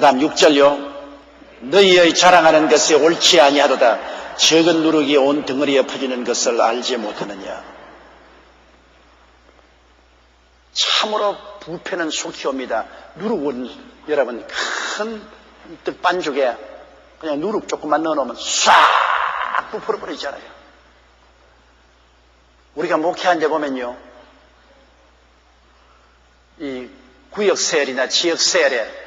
그 다음 6절요. 너희의 자랑하는 것이 옳지 아니하도다. 적은 누룩이 온 덩어리에 퍼지는 것을 알지 못하느냐. 참으로 부패는 속히 옵니다. 누룩은 여러분 큰 떡반죽에 그냥 누룩 조금만 넣어놓으면 싹 부풀어버리잖아요. 우리가 목회한 데 보면요. 이 구역 세일이나 지역 세일에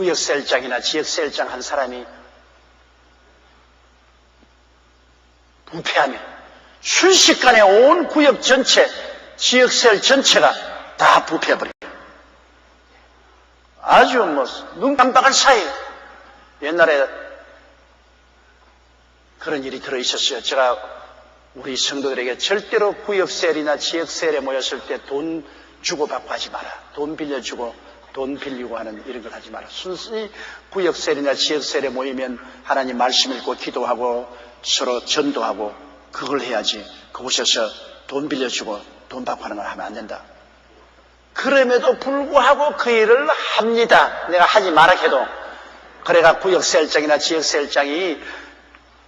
구역세일장이나 지역세일장 한 사람이 부패하면 순식간에 온 구역 전체, 지역세일 전체가 다 부패해버려요. 아주 뭐, 눈 깜빡할 사이 옛날에 그런 일이 들어있었어요. 제가 우리 성도들에게 절대로 구역세일이나 지역세일에 모였을 때 돈 주고받고 하지 마라. 돈 빌려주고 돈 빌리고 하는 이런 걸 하지 마라. 순순히 구역세일이나 지역세일에 모이면 하나님 말씀 읽고 기도하고 서로 전도하고 그걸 해야지. 그곳에서 돈 빌려주고 돈 받고 하는 걸 하면 안 된다. 그럼에도 불구하고 그 일을 합니다. 내가 하지 마라 해도. 그래가 구역세일장이나 지역세일장이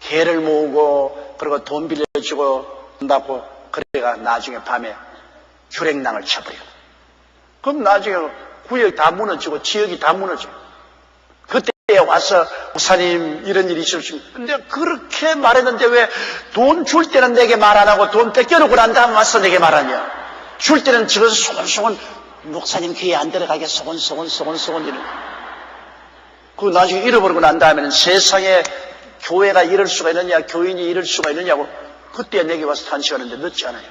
개를 모으고 그리고 돈 빌려주고 돈 받고 그래가 나중에 밤에 주랭낭을 쳐버려. 그럼 나중에 구역이 다 무너지고 지역이 다 무너져. 그때 와서 목사님 이런 일이 수 근데 그렇게 말했는데 왜 돈 줄 때는 내게 말 안 하고 돈 뺏겨놓고 난 다음 와서 내게 말하냐. 줄 때는 저기서 소곤소곤 목사님 귀에 안 들어가게 소곤소곤 소곤소곤 이런 그 나중에 잃어버리고 난 다음에는 세상에 교회가 이럴 수가 있느냐 교인이 이럴 수가 있느냐고 그때 내게 와서 탄식하는데 늦지 않아요.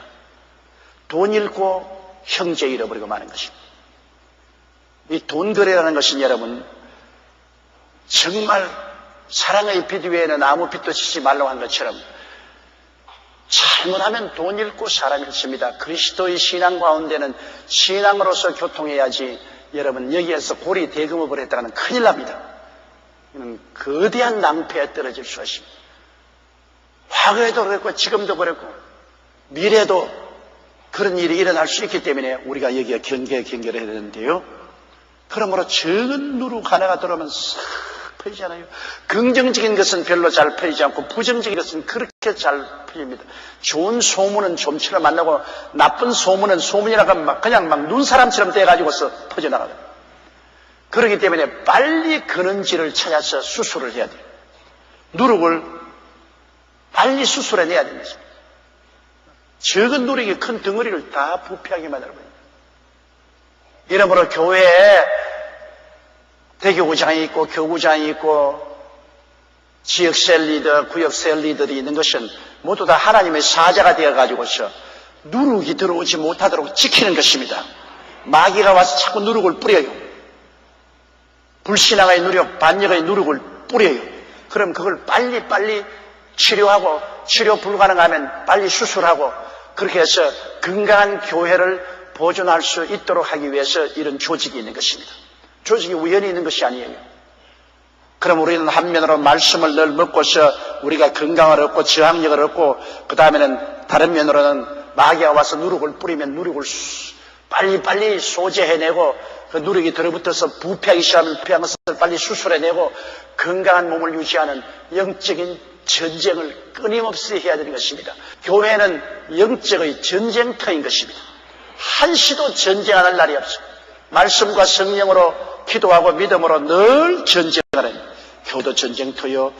돈 잃고 형제 잃어버리고 마는 것입니다. 이 돈 거래라는 것은 여러분 정말 사랑의 빛 위에는 아무 빛도 치지 말라고 한 것처럼 잘못하면 돈 잃고 사람 잃습니다. 그리스도의 신앙 가운데는 신앙으로서 교통해야지 여러분 여기에서 고리 대금업을 했다가는 큰일 납니다. 이는 거대한 낭패에 떨어질 수가 있습니다. 과거에도 그랬고 지금도 그랬고 미래도 그런 일이 일어날 수 있기 때문에 우리가 여기에 경계 경계를 해야 되는데요. 그러므로 적은 누룩 하나가 들어오면 싹 퍼지잖아요. 긍정적인 것은 별로 잘 퍼지지 않고 부정적인 것은 그렇게 잘 퍼집니다. 좋은 소문은 좀처럼 만나고 나쁜 소문은 소문이라고 막 그냥 막 눈사람처럼 떼가지고서 퍼져나가요. 그렇기 때문에 빨리 근원지를 찾아서 수술을 해야 돼요. 누룩을 빨리 수술해내야 것입니다. 적은 누룩이 큰 덩어리를 다 부패하게 만들어버립니다. 이러므로 교회에 대교구장이 있고 교구장이 있고 지역셀 리더, 구역셀 리더들이 있는 것은 모두 다 하나님의 사자가 되어가지고서 누룩이 들어오지 못하도록 지키는 것입니다. 마귀가 와서 자꾸 누룩을 뿌려요. 불신앙의 누력, 반역의 누룩을 뿌려요. 그럼 그걸 빨리빨리 치료하고 치료 불가능하면 빨리 수술하고 그렇게 해서 건강한 교회를 보존할 수 있도록 하기 위해서 이런 조직이 있는 것입니다. 조직이 우연히 있는 것이 아니에요. 그럼 우리는 한면으로 말씀을 늘 먹고서 우리가 건강을 얻고 저항력을 얻고 그 다음에는 다른 면으로는 마귀가 와서 누룩을 뿌리면 누룩을 빨리빨리 소재해내고 그 누룩이 들어붙어서 부패하기 시작하면 부패한 것을 빨리 수술해내고 건강한 몸을 유지하는 영적인 전쟁을 끊임없이 해야 되는 것입니다. 교회는 영적의 전쟁터인 것입니다. 한시도 전쟁 안 할 날이 없습니다. 말씀과 성령으로 기도하고 믿음으로 늘 전쟁하는 교도 전쟁터요,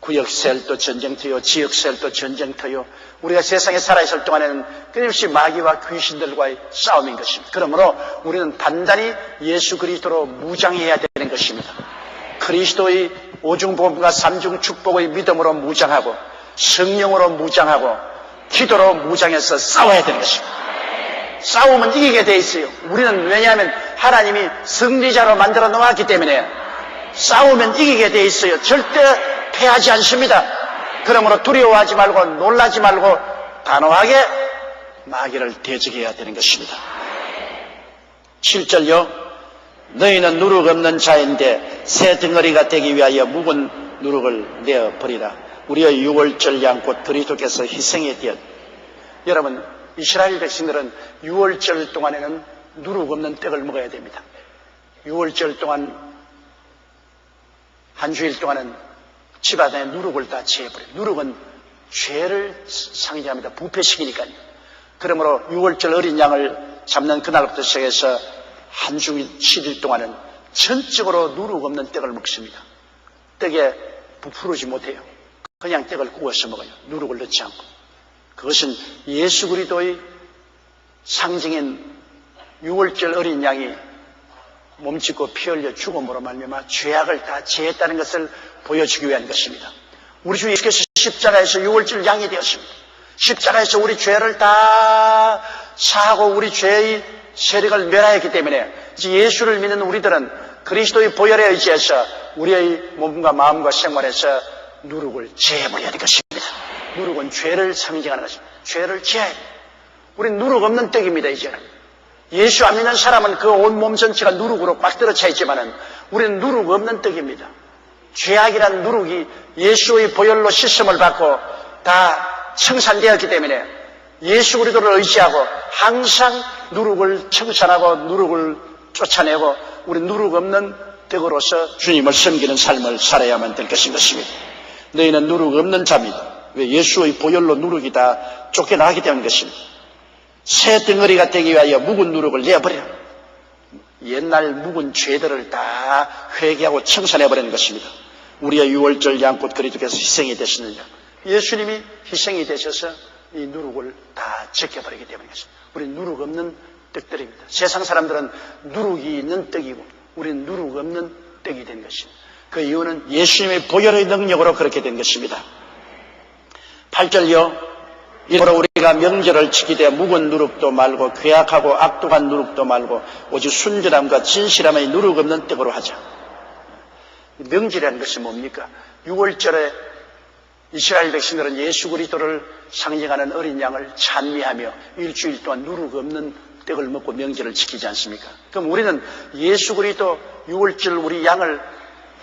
구역셀도 전쟁터요, 지역셀도 전쟁터요. 우리가 세상에 살아있을 동안에는 끊임없이 마귀와 귀신들과의 싸움인 것입니다. 그러므로 우리는 단단히 예수 그리스도로 무장해야 되는 것입니다. 그리스도의 오중복음과 삼중 축복의 믿음으로 무장하고 성령으로 무장하고 기도로 무장해서 싸워야 되는 것입니다. 싸우면 이기게 돼 있어요. 우리는 왜냐하면 하나님이 승리자로 만들어 놓았기 때문에 싸우면 이기게 돼 있어요. 절대 패하지 않습니다. 그러므로 두려워하지 말고 놀라지 말고 단호하게 마귀를 대적해야 되는 것입니다. 7절요. 너희는 누룩 없는 자인데 새 덩어리가 되기 위하여 묵은 누룩을 내어 버리라. 우리의 유월절 양꽃 그리스도께서 희생에 되었. 여러분 이스라엘 백성들은 6월절 동안에는 누룩 없는 떡을 먹어야 됩니다. 6월절 동안 한 주일 동안은 집안에 누룩을 다 제해버려요. 누룩은 죄를 상징합니다. 부패식이니까요. 그러므로 6월절 어린 양을 잡는 그날부터 시작해서 한 주일 7일 동안은 전적으로 누룩 없는 떡을 먹습니다. 떡에 부풀지 못해요. 그냥 떡을 구워서 먹어요. 누룩을 넣지 않고. 그것은 예수 그리스도의 상징인 6월절 어린 양이 몸짓고 피 흘려 죽음으로 말미암아 죄악을 다 제했다는 것을 보여주기 위한 것입니다. 우리 주 예수께서 십자가에서 6월절 양이 되었습니다. 십자가에서 우리 죄를 다 사하고 우리 죄의 세력을 멸하였기 때문에 예수를 믿는 우리들은 그리스도의 보혈에 의지해서 우리의 몸과 마음과 생활에서 누룩을 제해버려야 될 것입니다. 누룩은 죄를 상징하는 것입니다. 죄를 돼요. 우린 누룩 없는 떡입니다, 이제는. 예수 안 믿는 사람은 그 온몸 전체가 누룩으로 꽉 들어차 있지만은 우리는 누룩 없는 떡입니다. 죄악이란 누룩이 예수의 보혈로 씻음을 받고 다 청산되었기 때문에 예수 그리스도를 의지하고 항상 누룩을 청산하고 누룩을 쫓아내고 우리 누룩 없는 떡으로서 주님을 섬기는 삶을 살아야만 될 것인 것입니다. 너희는 누룩 없는 자입니다. 왜 예수의 보혈로 누룩이 다 쫓겨나기 때문인 것입니다. 새 덩어리가 되기 위하여 묵은 누룩을 내버려. 옛날 묵은 죄들을 다 회개하고 청산해버리는 것입니다. 우리의 유월절 양꽃 그리스도께서 희생이 되셨느냐. 예수님이 희생이 되셔서 이 누룩을 다 제껴버리기 때문입니다. 우리는 누룩 없는 떡들입니다. 세상 사람들은 누룩이 있는 떡이고 우리는 누룩 없는 떡이 된 것입니다. 그 이유는 예수님의 보혈의 능력으로 그렇게 된 것입니다. 8절요. 이러므로 우리가 명절을 지키되 묵은 누룩도 말고 괴악하고 악독한 누룩도 말고 오직 순전함과 진실함의 누룩 없는 떡으로 하자. 명절이라는 것이 뭡니까? 6월절에 이스라엘 백성들은 예수 그리스도를 상징하는 어린 양을 찬미하며 일주일 동안 누룩 없는 떡을 먹고 명절을 지키지 않습니까? 그럼 우리는 예수 그리스도 6월절 우리 양을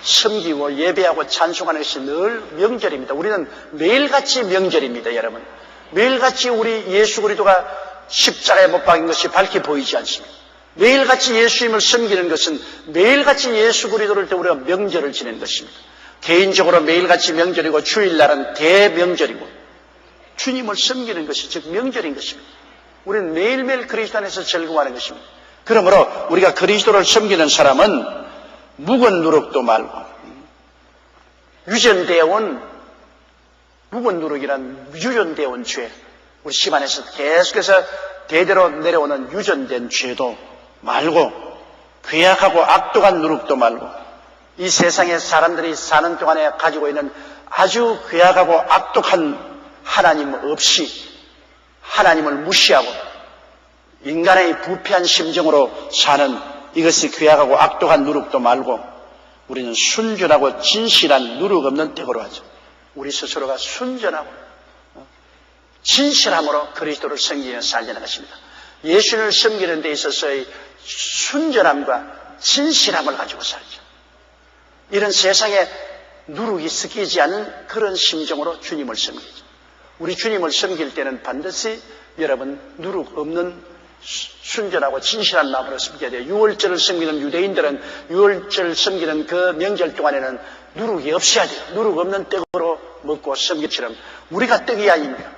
섬기고 예배하고 찬송하는 것이 늘 명절입니다. 우리는 매일같이 명절입니다, 여러분. 매일같이 우리 예수 그리스도가 십자가에 못 박인 것이 밝게 보이지 않습니다. 매일같이 예수님을 섬기는 것은 매일같이 예수 그리스도를 때 우리가 명절을 지내는 것입니다. 개인적으로 매일같이 명절이고 주일날은 대명절이고 주님을 섬기는 것이 즉 명절인 것입니다. 우리는 매일매일 그리스도 안에서 즐거워하는 것입니다. 그러므로 우리가 그리스도를 섬기는 사람은 묵은 누룩도 말고 유전되어 온 묵은 누룩이란 유전되어 온 죄. 우리 집안에서 계속해서 대대로 내려오는 유전된 죄도 말고 괴악하고 악독한 누룩도 말고 이 세상에 사람들이 사는 동안에 가지고 있는 아주 괴악하고 악독한 하나님 없이 하나님을 무시하고 인간의 부패한 심정으로 사는 이것이 괴악하고 악독한 누룩도 말고 우리는 순전하고 진실한 누룩 없는 떡으로 하죠. 우리 스스로가 순전하고 어, 진실함으로 그리스도를 섬기며 살려는 것입니다. 예수를 섬기는 데 있어서의 순전함과 진실함을 가지고 살죠. 이런 세상에 누룩이 섞이지 않은 그런 심정으로 주님을 섬기죠. 우리 주님을 섬길 때는 반드시 여러분 누룩 없는 순전하고 진실한 마음으로 섬겨야 돼요. 6월절을 섬기는 유대인들은 6월절 섬기는 그 명절 동안에는 누룩이 없어야 돼요. 누룩 없는 떡으로 먹고 섬기처럼 우리가 떡이 아닙니다.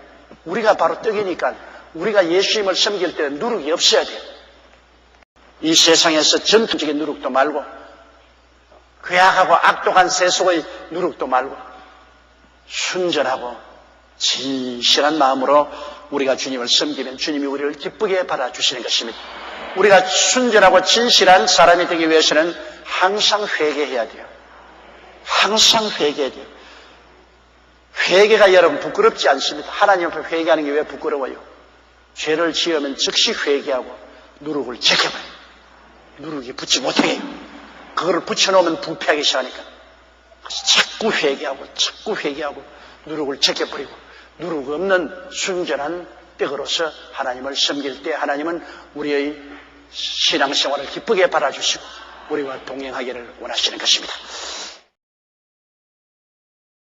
우리가 바로 떡이니까 우리가 예수님을 섬길 때는 누룩이 없어야 돼요. 이 세상에서 전투적인 누룩도 말고 괴악하고 악독한 세속의 누룩도 말고 순전하고 진실한 마음으로 우리가 주님을 섬기면 주님이 우리를 기쁘게 받아주시는 것입니다. 우리가 순전하고 진실한 사람이 되기 위해서는 항상 회개해야 돼요. 항상 회개해야 돼요. 회개가 여러분 부끄럽지 않습니다. 하나님 앞에 회개하는 게 왜 부끄러워요? 죄를 지으면 즉시 회개하고 누룩을 제껴버려요. 누룩이 붙지 못하게 해요. 그거를 붙여놓으면 부패하기 시작하니까 자꾸 회개하고 자꾸 회개하고 누룩을 제껴버리고 누룩 없는 순전한 벽으로서 하나님을 섬길 때 하나님은 우리의 신앙생활을 기쁘게 받아주시고 우리와 동행하기를 원하시는 것입니다.